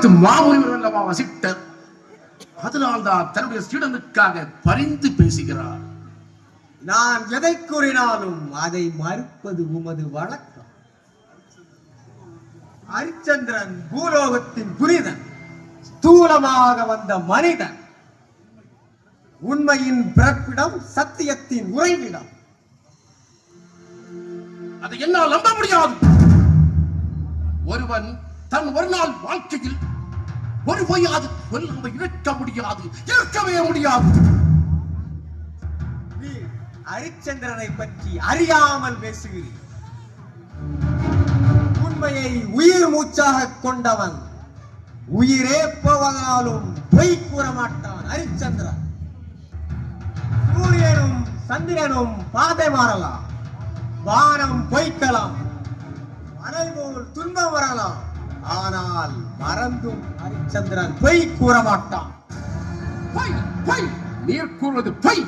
காலத்து மாமுனிவர் அல்லவா வசிட்டர் அதனால்தான் தன்னுடைய சீடனுக்காக பரிந்து பேசுகிறார். நான் எதை கூறினாலும் அதை மறுப்பது உமது வழக்கம். ஹரிச்சந்திரன் பூலோகத்தின் புனிதன் ஸ்தூலமாக வந்த மனிதன். உண்மையின் பிறப்பிடம் சத்தியத்தின் உறைவிடம். அதை என்னால் நம்ப முடியாது. ஒருவன் தன் ஒரு நாள் வாழ்க்கையில் ஒரு பொய்யாது கொல்லாமல் இருக்க முடியாது இருக்கவே முடியாது. நீ ஹரிச்சந்திரனை பற்றி அறியாமல் பேசுகிறீர். உண்மையை உயிர் மூச்சாக கொண்டவன் உயிரே போவதாலும் பொய் கூற மாட்டான் ஹரிச்சந்திரன். சூரியனும் சந்திரனும் பாதை மாறலாம் வானம் பொய்க்கலாம் மலை போல் துன்பம் வரலாம். ஆனால் மறந்தும் ஹரிச்சந்திரன் பொய் கூற மாட்டான் பொய் பொய் நீர் கூறுவது பொய்.